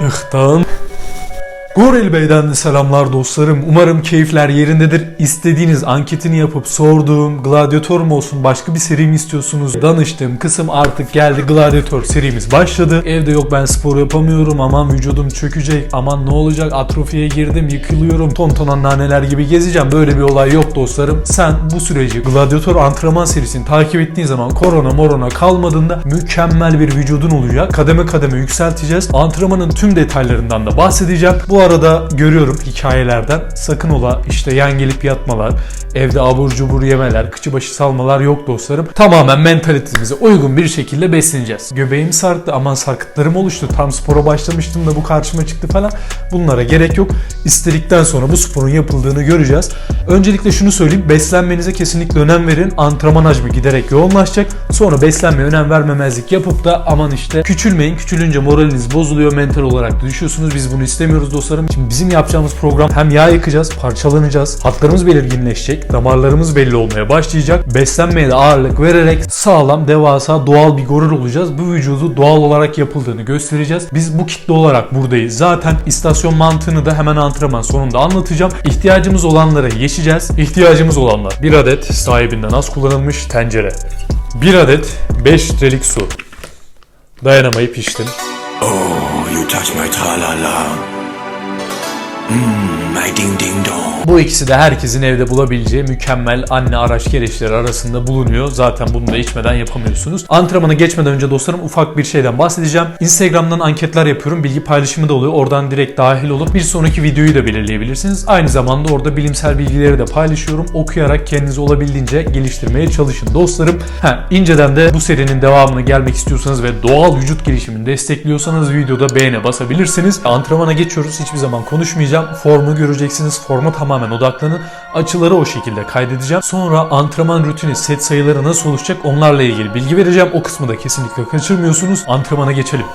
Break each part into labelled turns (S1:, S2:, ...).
S1: Эх, там. Goril Bey'den de selamlar dostlarım. Umarım keyifler yerindedir. İstediğiniz anketini yapıp sorduğum gladyatör mü olsun başka bir seri mi istiyorsunuz? Danıştığım kısım artık geldi. Gladyatör serimiz başladı. Evde yok ben spor yapamıyorum. Aman vücudum çökecek. Aman ne olacak? Atrofiye girdim. Yıkılıyorum. Tonton anneanneler gibi gezeceğim. Böyle bir olay yok dostlarım. Sen bu süreci gladyatör antrenman serisini takip ettiğin zaman korona morona kalmadığında mükemmel bir vücudun olacak. Kademe kademe yükselteceğiz. Antrenmanın tüm detaylarından da bahsedeceğim. Bu arada görüyorum hikayelerden sakın ola işte yan gelip yatmalar, evde abur cubur yemeler, kıçı başı salmalar yok dostlarım. Tamamen mentalitemize uygun bir şekilde besleneceğiz. Göbeğim sarktı aman sarkıtlarım oluştu. Tam spora başlamıştım da bu karşıma çıktı falan. Bunlara gerek yok. İstedikten sonra bu sporun yapıldığını göreceğiz. Öncelikle şunu söyleyeyim. Beslenmenize kesinlikle önem verin. Antrenman hacmi giderek yoğunlaşacak. Sonra beslenmeye önem vermemezlik yapıp da aman işte küçülmeyin. Küçülünce moraliniz bozuluyor. Mental olarak düşüyorsunuz. Biz bunu istemiyoruz dostlarım. Şimdi bizim yapacağımız program hem yağ yakacağız, parçalanacağız. Hatlarımız belirginleşecek. Damarlarımız belli olmaya başlayacak. Beslenmeye de ağırlık vererek sağlam, devasa, doğal bir goril olacağız. Bu vücudu doğal olarak yapıldığını göstereceğiz. Biz bu kitle olarak buradayız. Zaten istasyon mantığını da hemen antrenman sonunda anlatacağım. İhtiyacımız olanlara geçeceğiz. İhtiyacımız olanlar bir adet sahibinden az kullanılmış tencere. Bir adet 5 litrelik su. Dayanamayıp içtim.
S2: Oh, you touch my tra-la-la. Mm, my ding ding dong.
S1: Bu ikisi de herkesin evde bulabileceği mükemmel anne araç gereçleri arasında bulunuyor. Zaten bunu da içmeden yapamıyorsunuz. Antrenmana geçmeden önce dostlarım ufak bir şeyden bahsedeceğim. Instagram'dan anketler yapıyorum. Bilgi paylaşımı da oluyor. Oradan direkt dahil olup bir sonraki videoyu da belirleyebilirsiniz. Aynı zamanda orada bilimsel bilgileri de paylaşıyorum. Okuyarak kendinizi olabildiğince geliştirmeye çalışın dostlarım. Ha, inceden de bu serinin devamını gelmek istiyorsanız ve doğal vücut gelişimini destekliyorsanız videoda beğene basabilirsiniz. Antrenmana geçiyoruz. Hiçbir zaman konuşmayacağım. Formu göreceksiniz. Forma tamamen odaklanın. Açıları o şekilde kaydedeceğim. Sonra antrenman rutini, set sayıları nasıl oluşacak onlarla ilgili bilgi vereceğim. O kısmı da kesinlikle kaçırmıyorsunuz. Antrenmana geçelim.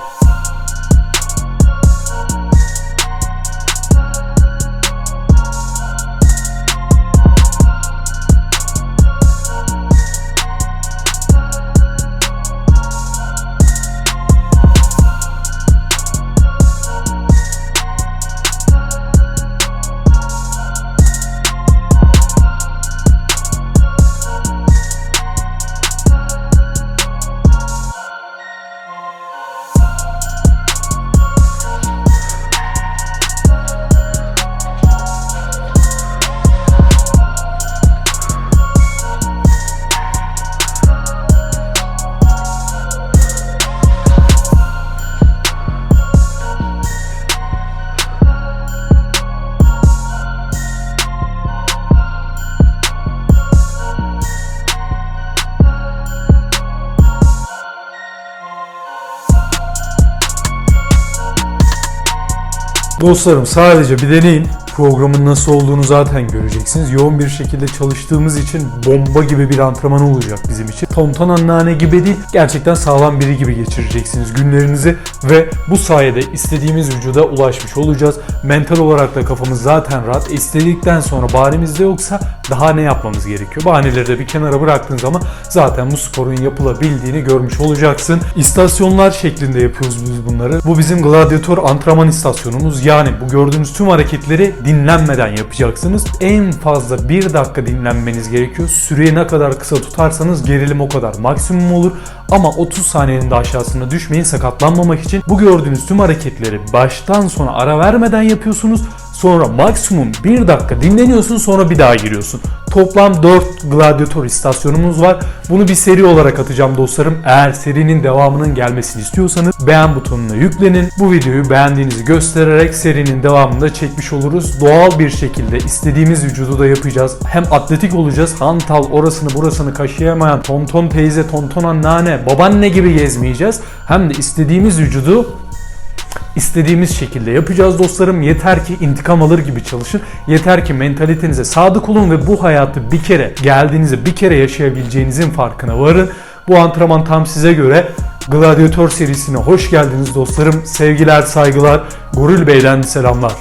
S1: Dostlarım sadece bir deneyin. Programın nasıl olduğunu zaten göreceksiniz. Yoğun bir şekilde çalıştığımız için bomba gibi bir antrenman olacak bizim için. Tonton anneanne gibi değil, gerçekten sağlam biri gibi geçireceksiniz günlerinizi ve bu sayede istediğimiz vücuda ulaşmış olacağız. Mental olarak da kafamız zaten rahat. İstedikten sonra bahanemiz de yoksa daha ne yapmamız gerekiyor? Bahaneleri de bir kenara bıraktığın zaman zaten bu sporun yapılabildiğini görmüş olacaksın. İstasyonlar şeklinde yapıyoruz biz bunları. Bu bizim gladyatör antrenman istasyonumuz. Yani bu gördüğünüz tüm hareketleri dinlenmeden yapacaksınız. En fazla 1 dakika dinlenmeniz gerekiyor. Süreyi ne kadar kısa tutarsanız gerilim o kadar maksimum olur. Ama 30 saniyenin de aşağısına düşmeyin sakatlanmamak için. Bu gördüğünüz tüm hareketleri baştan sona ara vermeden yapıyorsunuz. Sonra maksimum 1 dakika dinleniyorsun sonra bir daha giriyorsun. Toplam 4 gladyatör istasyonumuz var. Bunu bir seri olarak atacağım dostlarım. Eğer serinin devamının gelmesini istiyorsanız beğen butonuna yüklenin. Bu videoyu beğendiğinizi göstererek serinin devamını da çekmiş oluruz. Doğal bir şekilde istediğimiz vücudu da yapacağız. Hem atletik olacağız. Hantal orasını burasını kaşıyamayan tonton teyze, tonton anneanne, babaanne gibi gezmeyeceğiz. Hem de istediğimiz vücudu istediğimiz şekilde yapacağız dostlarım. Yeter ki intikam alır gibi çalışın. Yeter ki mentalitenize sadık olun ve bu hayatı bir kere geldiğinizde bir kere yaşayabileceğinizin farkına varın. Bu antrenman tam size göre. Gladyatör serisine hoş geldiniz dostlarım. Sevgiler, saygılar. Goril Bey'den selamlar.